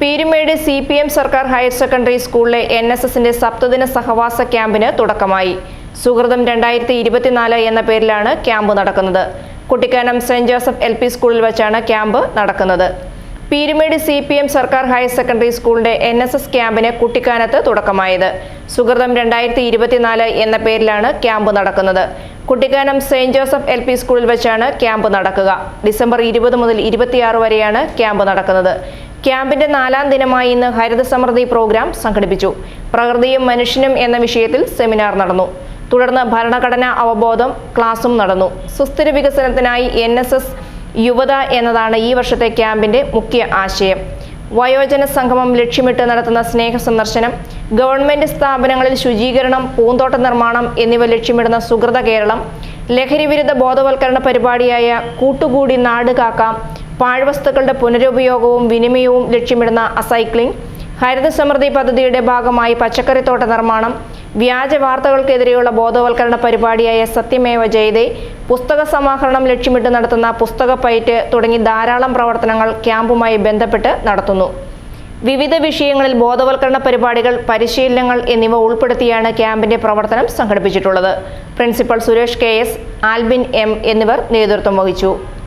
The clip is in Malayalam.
പീരുമേട് സി പി എം സർക്കാർ ഹയർ സെക്കൻഡറി സ്കൂളിലെ എൻ എസ് എസിന്റെ സപ്തദിന സഹവാസ ക്യാമ്പിന് തുടക്കമായി. സുഹൃതം രണ്ടായിരത്തി ഇരുപത്തിനാല് എന്ന പേരിലാണ് ക്യാമ്പ് നടക്കുന്നത്. Kuttikkanam saint Joseph L P സ്കൂളിൽ വെച്ചാണ് ക്യാമ്പ് നടക്കുന്നത്. പീരുമേട് സി പി എം സർക്കാർ ഹയർ സെക്കൻഡറി സ്കൂളിന്റെ എൻ എസ് എസ് ക്യാമ്പിന് കുട്ടിക്കാനത്ത് തുടക്കമായത്. സുഹൃതം രണ്ടായിരത്തി ഇരുപത്തിനാല് എന്ന പേരിലാണ് ക്യാമ്പ് നടക്കുന്നത്. Kuttikkanam saint Joseph L P സ്കൂളിൽ വെച്ചാണ് ക്യാമ്പ് നടക്കുക. ഡിസംബർ ഇരുപത് മുതൽ ഇരുപത്തിയാറ് വരെയാണ് ക്യാമ്പ് നടക്കുന്നത്. ക്യാമ്പിന്റെ നാലാം ദിനമായി ഇന്ന് ഹരിത സമൃദ്ധി പ്രോഗ്രാം സംഘടിപ്പിച്ചു. പ്രകൃതിയും മനുഷ്യനും എന്ന വിഷയത്തിൽ സെമിനാർ നടന്നു. തുടർന്ന് ഭരണഘടനാ അവബോധം ക്ലാസും നടന്നു. സുസ്ഥിര വികസനത്തിനായി എൻ യുവത എന്നതാണ് ഈ വർഷത്തെ ക്യാമ്പിന്റെ മുഖ്യ ആശയം. വയോജന സംഗമം ലക്ഷ്യമിട്ട് നടത്തുന്ന സ്നേഹ സന്ദർശനം ഗവൺമെന്റ് സ്ഥാപനങ്ങളിൽ ശുചീകരണം പൂന്തോട്ട നിർമ്മാണം എന്നിവ ലക്ഷ്യമിടുന്ന സുഹൃത കേരളം ലഹരിവിരുദ്ധ ബോധവൽക്കരണ പരിപാടിയായ കൂട്ടുകൂടി നാട് കാക്കാം പാഴ്വസ്തുക്കളുടെ പുനരുപയോഗവും വിനിമയവും ലക്ഷ്യമിടുന്ന അസൈക്ലിംഗ് ഹരിത സമൃദ്ധി പദ്ധതിയുടെ ഭാഗമായി പച്ചക്കറിത്തോട്ട നിർമ്മാണം വ്യാജ വാർത്തകൾക്കെതിരെയുള്ള ബോധവൽക്കരണ പരിപാടിയായ സത്യമേവ ജയതെ പുസ്തക സമാഹരണം ലക്ഷ്യമിട്ട് നടത്തുന്ന പുസ്തക പൈറ്റ് തുടങ്ങി ധാരാളം പ്രവർത്തനങ്ങൾ ക്യാമ്പുമായി ബന്ധപ്പെട്ട് നടത്തുന്നു. വിവിധ വിഷയങ്ങളിൽ ബോധവൽക്കരണ പരിപാടികൾ പരിശീലനങ്ങൾ എന്നിവ ഉൾപ്പെടുത്തിയാണ് ക്യാമ്പിന്റെ പ്രവർത്തനം സംഘടിപ്പിച്ചിട്ടുള്ളത്. Principal Suresh K S Albin M എന്നിവർ നേതൃത്വം വഹിച്ചു.